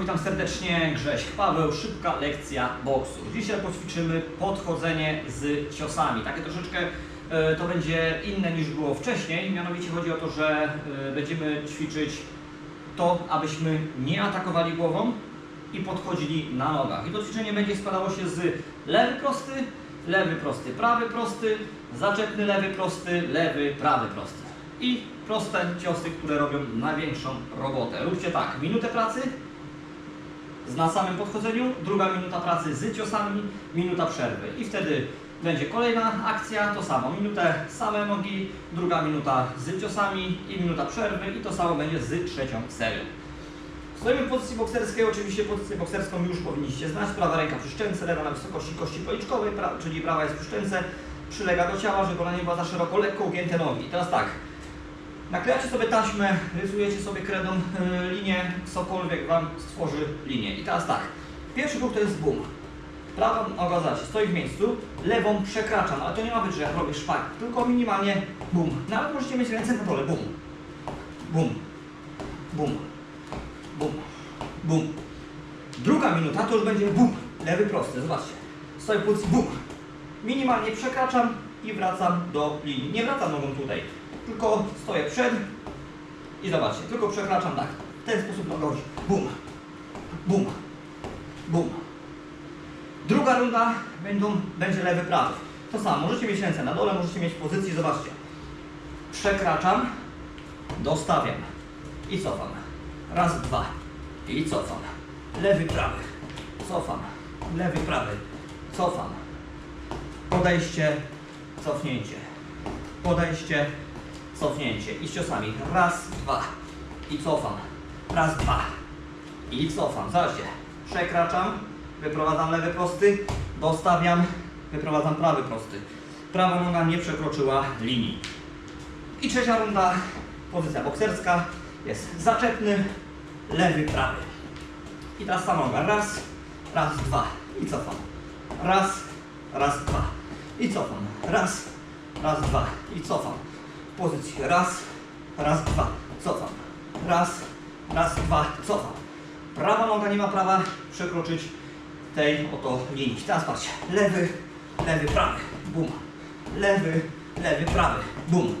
Witam serdecznie, Grześ Paweł, szybka lekcja boksu. Dzisiaj poćwiczymy podchodzenie z ciosami. Takie troszeczkę e, to będzie inne niż było wcześniej. Mianowicie chodzi o to, że e, będziemy ćwiczyć to, abyśmy nie atakowali głową i podchodzili na nogach. I to ćwiczenie będzie składało się z lewy prosty, lewy prosty, prawy prosty, zaczepny lewy prosty, lewy prawy prosty. I proste ciosy, które robią największą robotę. Róbcie tak, minutę pracy na samym podchodzeniu, druga minuta pracy z ciosami, minuta przerwy. I wtedy będzie kolejna akcja, to samo, minutę same nogi, druga minuta z ciosami i minuta przerwy i to samo będzie z trzecią serią. Stoimy w pozycji bokserskiej, oczywiście pozycję bokserską już powinniście znać. Prawa ręka przy szczęce, lewa na wysokości kości policzkowej, pra, czyli prawa jest przy szczęce, przylega do ciała, żeby ona nie była za szeroko, lekko ugięte nogi. Teraz tak, naklejacie sobie taśmę, rysujecie sobie kredą y, linię, cokolwiek Wam stworzy linię. I teraz tak, pierwszy ruch to jest boom. Prawa noga zaś stoi w miejscu, lewą przekraczam, ale to nie ma być, że ja robię szpak, tylko minimalnie boom. Nawet możecie mieć ręce na dole, boom. Boom. Boom. Bum, bum. Druga minuta to już będzie bum, lewy prosty, zobaczcie. Stoję w pozycji bum. Minimalnie przekraczam i wracam do linii. Nie wracam nogą tutaj, tylko stoję przed i zobaczcie, tylko przekraczam tak. W ten sposób nogą chodzi. Bum, bum, bum. Druga runda będą, będzie lewy, prawy. To samo, możecie mieć ręce na dole, możecie mieć pozycji, zobaczcie. Przekraczam, dostawiam i cofam. Raz, dwa. I cofam. Lewy, prawy. Cofam. Lewy, prawy. Cofam. Podejście, cofnięcie. Podejście, cofnięcie. I z ciosami. Raz, dwa. I cofam. Raz, dwa. I cofam. Zobaczcie. Przekraczam. Wyprowadzam lewy prosty. Dostawiam. Wyprowadzam prawy prosty. Prawa noga nie przekroczyła linii. I trzecia runda, pozycja bokserska, jest zaczepny, lewy, prawy. I teraz ta noga, raz, raz, dwa i cofam. Raz, raz, dwa i cofam. Raz, raz, dwa i cofam. W pozycji raz, raz, dwa, cofam. Raz, raz, dwa, cofam. Prawa noga nie ma prawa przekroczyć tej oto linii. Teraz patrzcie, lewy, lewy, prawy, bum. Lewy, lewy, prawy, bum.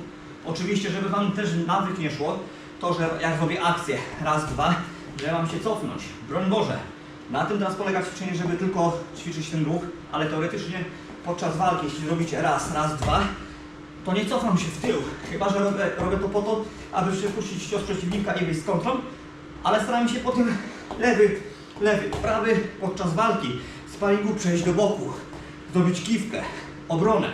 Oczywiście, żeby Wam też nawyk nie szło, to, że jak zrobię akcję raz, dwa, że mam się cofnąć. Broń Boże. Na tym teraz polega ćwiczenie, żeby tylko ćwiczyć ten ruch, ale teoretycznie podczas walki, jeśli zrobicie raz, raz, dwa, to nie cofam się w tył. Chyba, że robię, robię to po to, aby przepuścić cios przeciwnika i wyjść z kontrą, ale staram się potem lewy, lewy, prawy podczas walki, sparingu przejść do boku, zrobić kiwkę, obronę,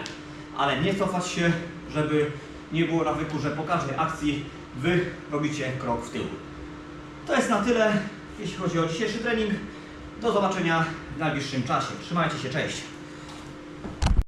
ale nie cofać się, żeby nie było nawyku, że po każdej akcji Wy robicie krok w tył. To jest na tyle, jeśli chodzi o dzisiejszy trening. Do zobaczenia w najbliższym czasie. Trzymajcie się, cześć!